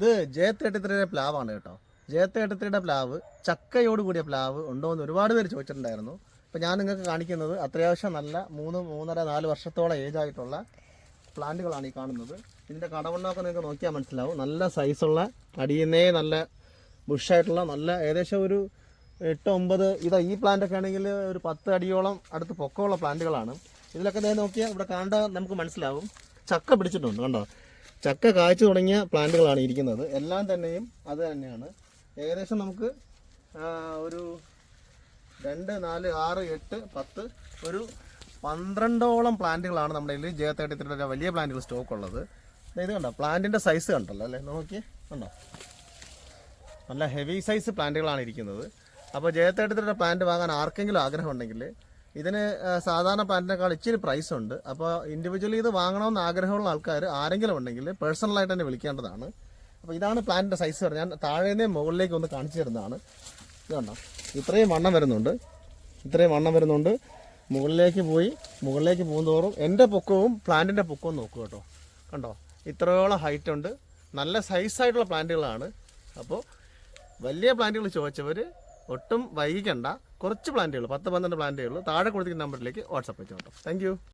ഇത് J thirty പ്ലാവാണ് കേട്ടോ. J thirty പ്ലാവ് ചക്കയോട് കൂടിയ പ്ലാവ് ഉണ്ടോ എന്ന് ഒരുപാട് പേര് ചോദിച്ചിട്ടുണ്ടായിരുന്നു. അപ്പം ഞാൻ നിങ്ങൾക്ക് കാണിക്കുന്നത് അത്യാവശ്യം നല്ല മൂന്ന് മൂന്നര നാല് വർഷത്തോളം ഏജ് ആയിട്ടുള്ള പ്ലാന്റുകളാണ് ഈ കാണുന്നത്. ഇതിന്റെ കടവണ്ണമൊക്കെ നിങ്ങൾക്ക് നോക്കിയാൽ മനസ്സിലാവും. നല്ല സൈസുള്ള അടിയുന്നേ നല്ല ബുഷായിട്ടുള്ള നല്ല ഏകദേശം ഒരു എട്ട് ഒമ്പത് ഇതാ ഈ പ്ലാന്റ് ഒക്കെ ആണെങ്കിൽ ഒരു പത്ത് അടിയോളം അടുത്ത് പൊക്കമുള്ള പ്ലാന്റുകളാണ് ഇതിലൊക്കെ നേരെ നോക്കിയാൽ ഇവിടെ കാണാൻ നമുക്ക് മനസ്സിലാവും. ചക്ക പിടിച്ചിട്ടുണ്ട് കണ്ടോ? ചക്ക കായ്ച്ചു തുടങ്ങിയ പ്ലാന്റുകളാണ് ഇരിക്കുന്നത്. എല്ലാം തന്നെയും അത് തന്നെയാണ്. ഏകദേശം നമുക്ക് ഒരു രണ്ട് നാല് ആറ് എട്ട് പത്ത് ഒരു പന്ത്രണ്ടോളം പ്ലാന്റുകളാണ് നമ്മുടെ ഇതിൽ ജെ തേർട്ടി വലിയ പ്ലാന്റുകൾ സ്റ്റോക്ക് ഉള്ളത്. ഇത് കണ്ടോ? പ്ലാന്റിന്റെ സൈസ് കണ്ടല്ലോ അല്ലേ? നോക്കി കണ്ടോ? നല്ല ഹെവി സൈസ് പ്ലാന്റുകളാണ് ഇരിക്കുന്നത്. അപ്പോൾ ജെ പ്ലാന്റ് വാങ്ങാൻ ആർക്കെങ്കിലും ആഗ്രഹം ഉണ്ടെങ്കിൽ ഇതിന് സാധാരണ പാന്റിനേക്കാൾ ഇച്ചിരി പ്രൈസ് ഉണ്ട്. അപ്പോൾ ഇൻഡിവിജ്വലി ഇത് വാങ്ങണമെന്ന് ആഗ്രഹമുള്ള ആൾക്കാർ ആരെങ്കിലും ഉണ്ടെങ്കിൽ പേഴ്സണലായിട്ട് തന്നെ വിളിക്കേണ്ടതാണ്. അപ്പോൾ ഇതാണ് പ്ലാന്റിന്റെ സൈസ് ഞാൻ താഴെ മുകളിലേക്ക് ഒന്ന് കാണിച്ചു തരുന്നതാണ്. ഇതുണ്ടോ ഇത്രയും വണ്ണം വരുന്നുണ്ട്. ഇത്രയും വണ്ണം വരുന്നുണ്ട്. മുകളിലേക്ക് പോയി മുകളിലേക്ക് പോകുന്നതോറും എന്റെ പൊക്കവും പ്ലാന്റിന്റെ പൊക്കവും നോക്കുക കേട്ടോ. കണ്ടോ? ഇത്രയോളം ഹൈറ്റ് ഉണ്ട്. നല്ല സൈസായിട്ടുള്ള പ്ലാന്റുകളാണ് അപ്പോൾ വലിയ പ്ലാന്റുകൾ ചോദിച്ചവർ ഒട്ടും വൈകിക്കണ്ട. കുറച്ച് പ്ലാന്റേ ഉള്ളൂ പത്ത് പന്ത്രണ്ട് പ്ലാന്റേ ഉള്ളൂ താഴെ കൊടുത്തിരിക്കുന്ന നമ്പറിലേക്ക് വാട്സപ്പ് അയച്ചോട്ടോ താങ്ക്